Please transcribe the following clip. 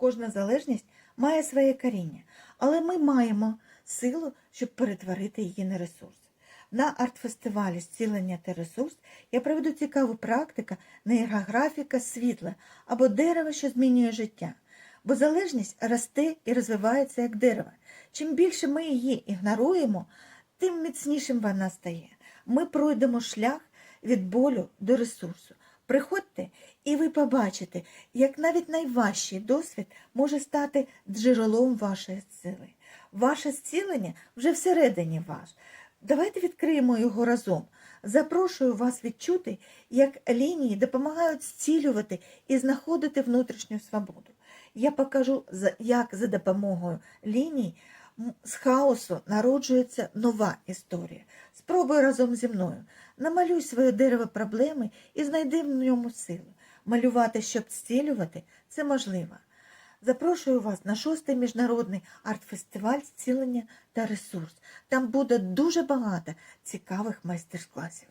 Кожна залежність має своє коріння, але ми маємо силу, щоб перетворити її на ресурс. На арт-фестивалі «Зцілення та ресурс я проведу цікаву практику нейрографіка світла або дерево, що змінює життя. Бо залежність росте і розвивається як дерево. Чим більше ми її ігноруємо, тим міцнішим вона стає. Ми пройдемо шлях від болю до ресурсу. Приходьте, і ви побачите, як навіть найважчий досвід може стати джерелом вашої сили. Ваше зцілення вже всередині вас. Давайте відкриємо його разом. Запрошую вас відчути, як лінії допомагають зцілювати і знаходити внутрішню свободу. Я покажу, як за допомогою ліній з хаосу народжується нова історія. Спробуй разом зі мною. Намалюй своє дерево проблеми і знайди в ньому силу. Малювати, щоб зцілювати, це можливо. Запрошую вас на шостий міжнародний арт-фестиваль зцілення та ресурс. Там буде дуже багато цікавих майстер-класів.